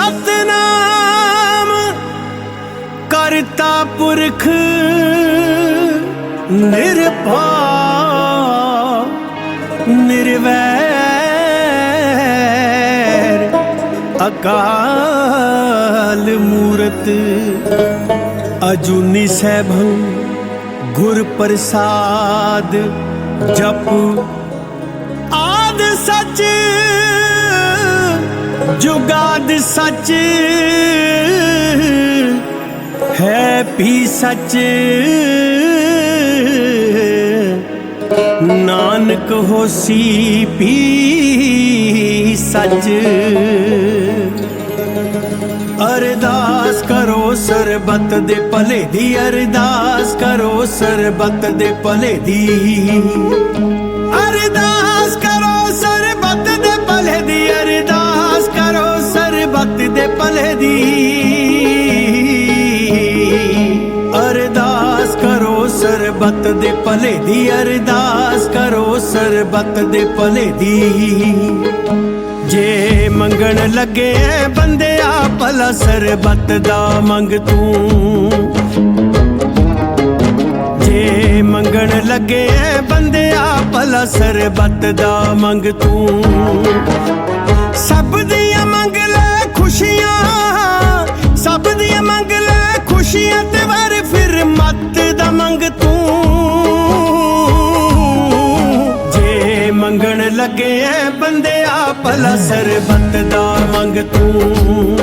ਸਤਨਾਮ ਕਰਤਾ ਪੁਰਖ ਨਿਰਭਉ ਨਿਰਵੈਰ ਅਕਾਲ ਮੂਰਤ ਅਜੂਨੀ ਸੈਭੰ ਗੁਰ ਪ੍ਰਸਾਦ ਜਪ ਆਦ ਸੱਚ, ਜੁਗਾਦ ਸੱਚ, ਹੈ ਵੀ ਸੱਚ। ਨਾਨਕ ਹੋਸੀ ਪੀ ਸੱਚ। ਅਰਦਾਸ ਕਰੋ ਸਰਬਤ ਦੇ ਭਲੇ ਦੀ, ਅਰਦਾਸ ਕਰੋ ਸਰਬਤ ਦੇ ਭਲੇ ਦੀ। ਅਰਦਾਸ ਕਰੋ ਸਰਬਤ ਦੇ ਭਲੇ ਦੀ, ਅਰਦਾਸ ਕਰੋ ਸਰਬਤ ਦੇ ਭਲੇ ਦੀ। ਅਰਦਾਸ ਕਰੋ ਸਰਬਤ ਦੇ ਭਲੇ ਦੀ ਅਰਦਾਸ ਕਰੋ ਸਰਬਤ ਦੇ ਭਲੇ ਦੀ। ਜੇ ਮੰਗਣ ਲੱਗੇ ਐ ਬੰਦਿਆ ਭਲਾ ਸਰਬਤ ਦਾ ਮੰਗ ਤੂੰ। ਜੇ ਮੰਗਣ ਲੱਗੇ ਐ ਬੰਦਿਆ ਭਲਾ ਸਰਬਤ ਦਾ ਮੰਗ ਤੂੰ। ਸਭ ਦੀਆਂ ਮੰਗ ਲੈ ਖੁਸ਼ੀਆਂ, ਸਭ ਦੀਆਂ ਮੰਗ ਲੈ ਖੁਸ਼ੀਆਂ ਬੰਦਿਆ ਸਰਬਤ ਦਾ ਮੰਗ ਤੂੰ।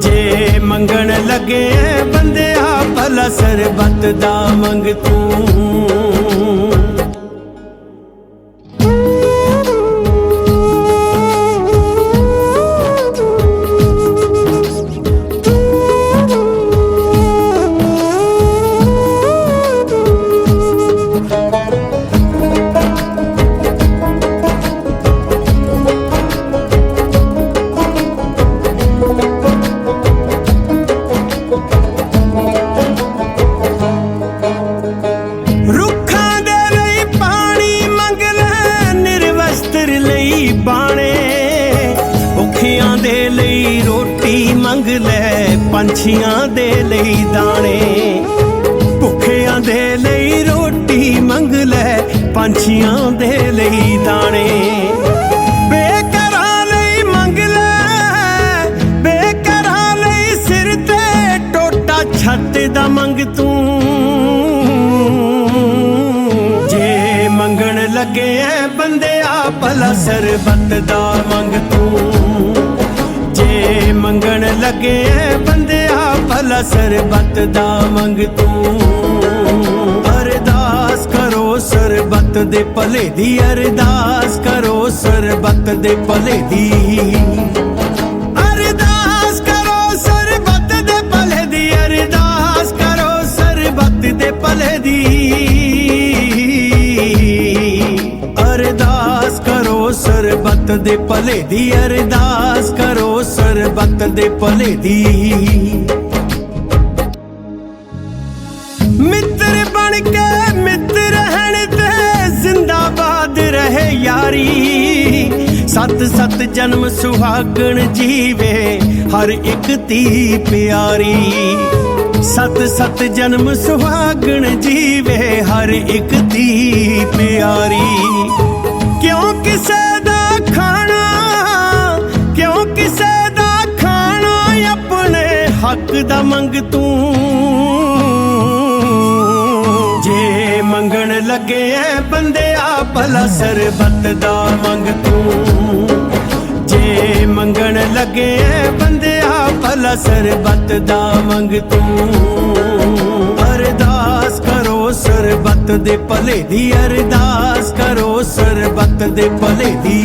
ਜੇ ਮੰਗਣ ਲੱਗੇ ਐ ਬੰਦਿਆ ਭਲਾ ਸਰਬਤ ਦਾ ਮੰਗ ਤੂੰ। ਪੰਛੀਆਂ ਦੇ ਲਈ ਦਾਣੇ। ਭੁੱਖਿਆਂ ਦੇ ਲਈ ਰੋਟੀ ਮੰਗ ਲੈ, ਪੰਛੀਆਂ ਦੇ ਲਈ ਦਾਣੇ। ਬੇਕਰਾਂ ਲਈ ਮੰਗ ਲੈ ਬੇਕਰਾਂ ਲਈ ਸਿਰ ਤੇ ਟੋਟਾ ਛੱਤ ਦਾ ਮੰਗ ਤੂੰ। ਜੇ ਮੰਗਣ ਲੱਗੇ ਐ ਬੰਦਿਆ ਭਲਾ ਸਰਬਤ ਦਾ ਮੰਗ ਤੂੰ। ਜੇ ਮੰਗਣ ਲੱਗੇ ਐ ਬੰਦਿਆ, ਭਲਾ ਸਰਬਤ ਦਾ ਮੰਗ ਤੂੰ। ਅਰਦਾਸ ਕਰੋ ਸਰਬਤ ਦੇ ਭਲੇ ਦੀ, ਅਰਦਾਸ ਕਰੋ ਸਰਬਤ ਦੇ ਭਲੇ ਦੀ। ਅਰਦਾਸ ਕਰੋ ਸਰਬਤ ਦੇ ਭਲੇ ਦੀ, ਅਰਦਾਸ ਕਰੋ ਸਰਬਤ ਦੇ ਭਲੇ ਦੀ। ਅਰਦਾਸ ਕਰੋ ਸਰਬਤ ਦੇ ਭਲੇ ਦੀ। ਅਰਦਾਸ ਕਰੋ ਮਿੱਤਰ ਬਣ ਕੇ ਮਿੱਤਰ ਰਹਿਣ ਤੇ ਜ਼ਿੰਦਾਬਾਦ ਰਹੇ ਯਾਰੀ। ਸਤ ਸਤ ਜਨਮ ਸੁਹਾਗਣ ਜੀਵੇ ਹਰ ਇੱਕ ਧੀ ਪਿਆਰੀ। ਸਤ ਸਤ ਜਨਮ ਸੁਹਾਗਣ ਜੀਵੇ ਹਰ ਇੱਕ ਧੀ ਪਿਆਰੀ। ਕਿਉਂ ਕਿਸੇ ਹੱਕ ਦਾ ਮੰਗ ਤੂੰ। ਜੇ ਮੰਗਣ ਲੱਗੇ ਐ ਬੰਦਿਆ ਭਲਾ ਸਰਬਤ ਦਾ ਮੰਗ ਤੂੰ। ਜੇ ਮੰਗਣ ਲੱਗੇ ਐ ਬੰਦਿਆ ਭਲਾ ਸਰਬਤ ਦਾ ਮੰਗ ਤੂੰ। ਅਰਦਾਸ ਕਰੋ ਸਰਬਤ ਦੇ ਭਲੇ ਦੀ, ਅਰਦਾਸ ਕਰੋ ਸਰਬਤ ਦੇ ਭਲੇ ਦੀ।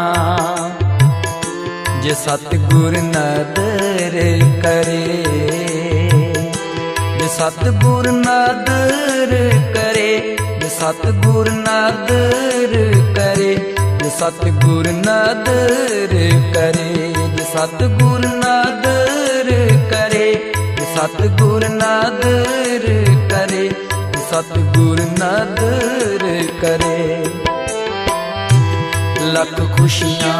ਜੇ ਸਤਿਗੁਰ ਨਦਰ ਕਰੇ, ਜੇ ਸਤਿਗੁਰ ਨਦਰ ਕਰੇ, ਜੇ ਸਤਿਗੁਰ ਨਦਰ ਕਰੇ, ਜੇ ਸਤਿਗੁਰ ਨਦਰ ਕਰੇ, ਜੇ ਸਤਿਗੁਰ ਨਦਰ ਕਰੇ, ਜੇ ਸਤਿਗੁਰ ਨਦਰ ਕਰੇ, ਜੇ ਸਤਿਗੁਰ ਨਦਰ ਕਰੇ। ਲੱਖ ਖੁਸ਼ੀਆਂ